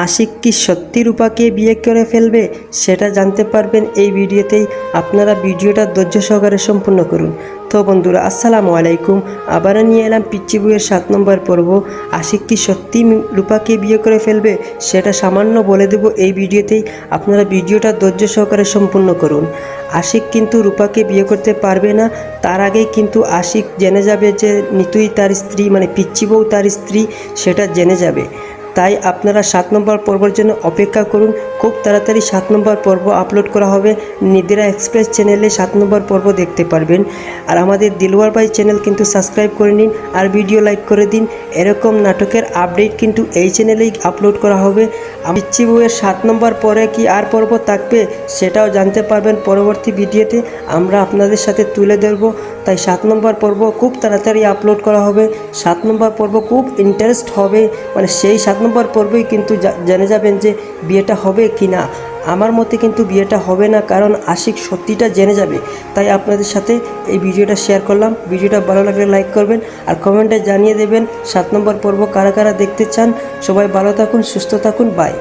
আশিক কি সত্যি রূপাকে বিয়ে করে ফেলবে সেটা জানতে পারবেন এই ভিডিওতেই। আপনারা ভিডিওটা ধৈর্য সহকারে সম্পূর্ণ করুন। তো বন্ধুরা, আসসালামু আলাইকুম। আবারও নিয়ে এলাম পিচ্চি বইয়ের সাত নম্বর পর্ব। আশিক কি সত্যি রূপাকে বিয়ে করে ফেলবে সেটা সামান্য বলে দেব এই ভিডিওতেই। আপনারা ভিডিওটা ধৈর্য সহকারে সম্পূর্ণ করুন। আশিক কিন্তু রূপাকে বিয়ে করতে পারবে না। তার আগেই কিন্তু আশিক জেনে যাবে যে নিতুই তার স্ত্রী মানে পিচ্চি বউ তার স্ত্রী, সেটা জেনে যাবে। তাই আপনারা সাত নম্বর পর্বের জন্য অপেক্ষা করুন। খুব তাড়াতাড়ি সাত নম্বর পর্ব আপলোড করা হবে। নিদিরা এক্সপ্রেস চ্যানেলে সাত নম্বর পর্ব দেখতে পারবেন। আর আমাদের দিলওয়ার বাই চ্যানেল কিন্তু সাবস্ক্রাইব করে নিন আর ভিডিও লাইক করে দিন। এরকম নাটকের আপডেট কিন্তু এই চ্যানেলেই আপলোড করা হবে। পিচ্ছি বউয়ের সাত নম্বর পরে কি আর পর্ব থাকবে সেটাও জানতে পারবেন পরবর্তী ভিডিওতে। আমরা আপনাদের সাথে তুলে ধরবো। তাই সাত নম্বর পর্ব খুব তাড়াতাড়ি আপলোড করা হবে। সাত নম্বর পর্ব খুব ইন্টারেস্ট হবে। মানে সেই সাত নম্বর পর্বেই কিন্তু জেনে যাবেন যে বিয়েটা হবে কি না আমার মতে কিন্তু বিয়েটা হবে না, কারণ আশিক সত্যিটা জেনে যাবে। তাই আপনাদের সাথে এই ভিডিওটা শেয়ার করলাম। ভিডিওটা ভালো লাগলে লাইক করবেন আর কমেন্টে জানিয়ে দেবেন সাত নম্বর পর্ব কারা কারা দেখতে চান। সবাই ভালো থাকুন, সুস্থ থাকুন বাই